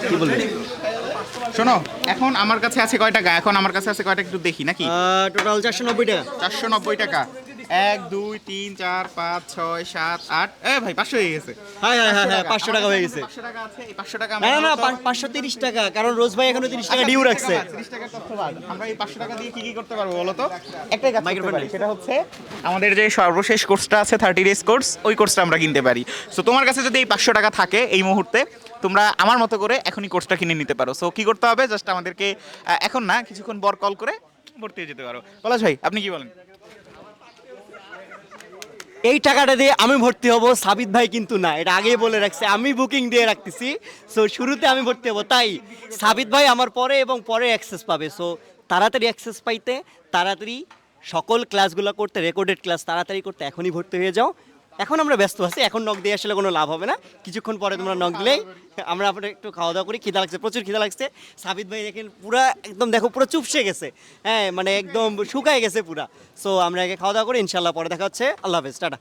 কি বলবি? শোনো এখন আমার কাছে আছে কয়টা টাকা এখন আমার কাছে আছে কয়টা একটু দেখি নাকি? টোটাল চারশো নব্বই টাকা। চারশো নব্বই টাকা। এক দুই তিন চার পাঁচ ছয় সাত আট। এ ভাই পাঁচশো হয়ে গেছে। হ্যাঁ হ্যাঁ হ্যাঁ হ্যাঁ পাঁচশো টাকা হয়ে গেছে। পাঁচশো টাকা আছে এই পাঁচশো টাকা না না না পাঁচশো তিরিশ টাকা কারণ রোজ ভাই এখনও তিরিশ টাকা ডিউ রাখছে। তিরিশ তথ্য আমরা এই পাঁচশো টাকা দিয়ে কি কি করতে পারব বলো তো? একটাই কাজ করতে পারি। সেটা হচ্ছে আমাদের যে সর্বশেষ কোর্সটা আছে থার্টি ডেজ কোর্স ওই কোর্সটা আমরা কিনতে পারি। সো তোমার কাছে যদি এই পাঁচশো টাকা থাকে এই মুহূর্তে তোমরা আমার মতো করে এখনই কোর্সটা কিনে নিতে পারো। সো কি করতে হবে? জাস্ট আমাদেরকে এখন না কিছুক্ষণ পর কল করে ভর্তি হয়ে যেতে পারো। পলাশ ভাই আপনি কি বলেন? এই টাকাটা দিয়ে আমি ভর্তি হব, সাবিত ভাই কিন্তু না। এটা আগেই বলে রাখছে, আমি বুকিং দিয়ে রাখতেছি। সো শুরুতে আমি ভর্তি হব, তাই সাবিত ভাই আমার পরে এবং পরে অ্যাক্সেস পাবে। সো তাড়াতাড়ি অ্যাক্সেস পাইতে, তাড়াতাড়ি সকল ক্লাসগুলো করতে রেকর্ডেড ক্লাস তাড়াতাড়ি করতে এখনই ভর্তি হয়ে যাও। এখন আমরা ব্যস্ত আছি, এখন নখ দিয়ে আসলে কোনো লাভ হবে না। কিছুক্ষণ পরে তোমরা নখ দিলেই আমরা আপনার একটু খাওয়া দাওয়া করি, খিদা লাগছে, প্রচুর খিদা লাগছে। সাবিত ভাই দেখেন পুরা একদম দেখো, পুরো চুপসে গেছে। হ্যাঁ মানে একদম শুকায় গেছে পুরা। সো আমরা আগে খাওয়া দাওয়া করি ইনশাল্লাহ পরে দেখা হচ্ছে। আল্লাহ হাফেজ, টাটা।